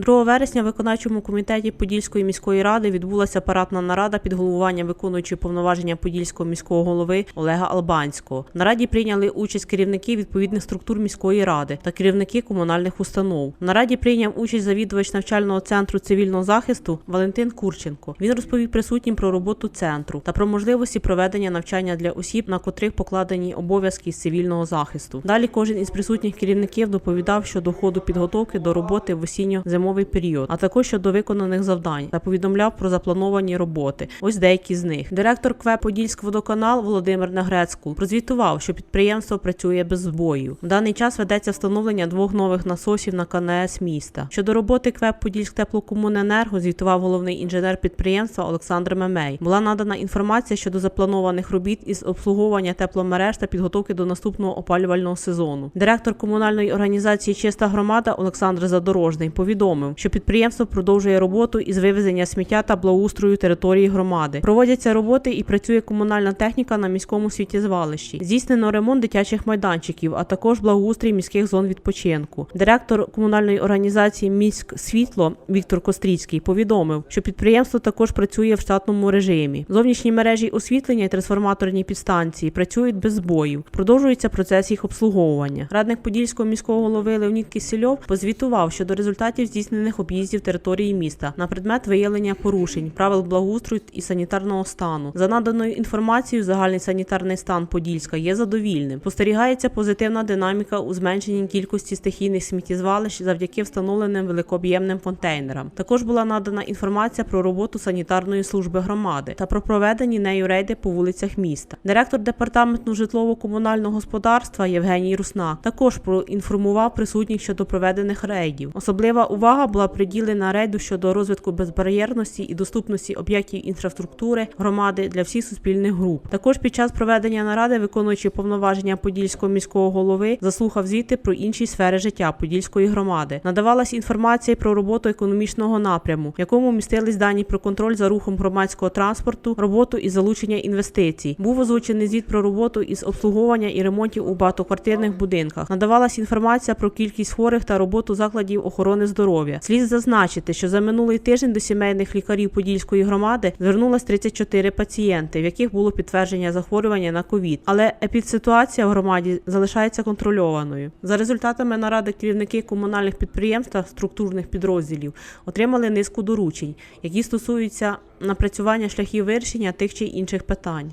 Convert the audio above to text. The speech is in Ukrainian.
2 вересня в виконавчому комітеті Подільської міської ради відбулася апаратна нарада під головуванням виконуючої повноваження Подільського міського голови Олега Албанського. В нараді прийняли участь керівники відповідних структур міської ради та керівники комунальних установ. В нараді прийняв участь завідувач навчального центру цивільного захисту Валентин Курченко. Він розповів присутнім про роботу центру та про можливості проведення навчання для осіб, на котрих покладені обов'язки з цивільного захисту. Далі кожен із присутніх керівників доповідав щодо ходу підготовки до роботи в осінньо-зимовий період, а також щодо виконаних завдань та повідомляв про заплановані роботи. Ось деякі з них. Директор КВЕ Подільськводоканал Володимир Нагрецькул прозвітував, що підприємство працює без збоїв. В даний час ведеться встановлення двох нових насосів на КНС міста. Щодо роботи КВЕ Подільськтеплокомуненерго звітував головний інженер підприємства Олександр Мемей. Була надана інформація щодо запланованих робіт із обслуговування тепломереж та підготовки до наступного опалювального сезону. Директор комунальної організації Чиста громада Олександр Задорожний повідомив, що підприємство продовжує роботу із вивезення сміття та благоустрою території громади. Проводяться роботи і працює комунальна техніка на міському світєзвалищі. Здійснено ремонт дитячих майданчиків, а також благоустрій міських зон відпочинку. Директор комунальної організації Міськ світло Віктор Костріцький повідомив, що підприємство також працює в штатному режимі. Зовнішні мережі освітлення і трансформаторні підстанції працюють без збоїв. Продовжується процес їх обслуговування. Радник Подільського міського голови Леонід Кисельов позвітував щодо результатів здійснених об'їздів території міста на предмет виявлення порушень правил благоустрою і санітарного стану. За наданою інформацією, загальний санітарний стан Подільська є задовільним. Спостерігається позитивна динаміка у зменшенні кількості стихійних сміттєзвалищ завдяки встановленим великооб'ємним контейнерам. Також була надана інформація про роботу санітарної служби громади та про проведені нею рейди по вулицях міста. Директор департаменту житлово-комунального господарства Євгеній Руснак також проінформував присутніх щодо проведених рейдів. Особлива увага була приділена рейду щодо розвитку безбар'єрності і доступності об'єктів інфраструктури громади для всіх суспільних груп. Також під час проведення наради, виконуючи повноваження Подільського міського голови, заслухав звіти про інші сфери життя Подільської громади. Надавалась інформація про роботу економічного напряму, в якому містились дані про контроль за рухом громадського транспорту, роботу і залучення інвестицій. Був озвучений звіт про роботу із обслуговування і ремонтів у багатоквартирних будинках. Надавалась інформація про кількість хворих та роботу закладів охорони здоров'я. Слід зазначити, що за минулий тиждень до сімейних лікарів Подільської громади звернулось 34 пацієнти, в яких було підтвердження захворювання на ковід. Але епідситуація в громаді залишається контрольованою. За результатами наради керівники комунальних підприємств та структурних підрозділів отримали низку доручень, які стосуються напрацювання шляхів вирішення тих чи інших питань.